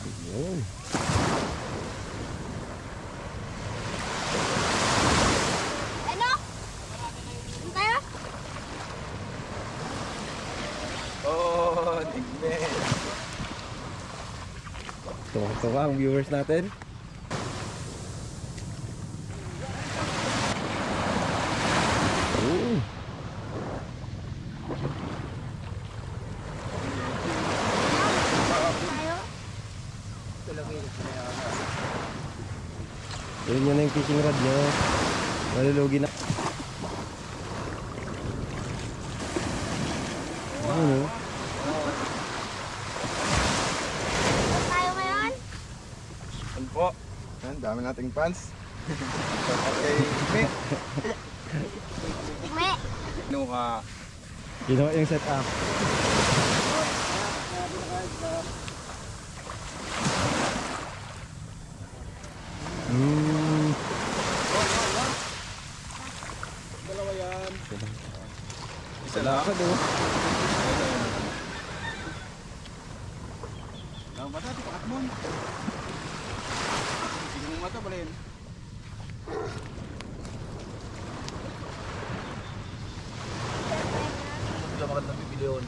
Yun. Ano? Ano tayo? Oh, tignan. Tuwa-tuwa ang viewers natin. Oo. Tayo? Yun yun na yung fishing rod nyo. Malulugi na. Ano? Saan tayo ngayon? Ano po? Yan, dami nating fans. Shout kay Mick. Tigme. Ano ka? Yun yung setup. Yan. Isa lang. Lakad oh. Ang bata, tipakat mo. Sige mo mata, balin. Wala magandang bibili yun.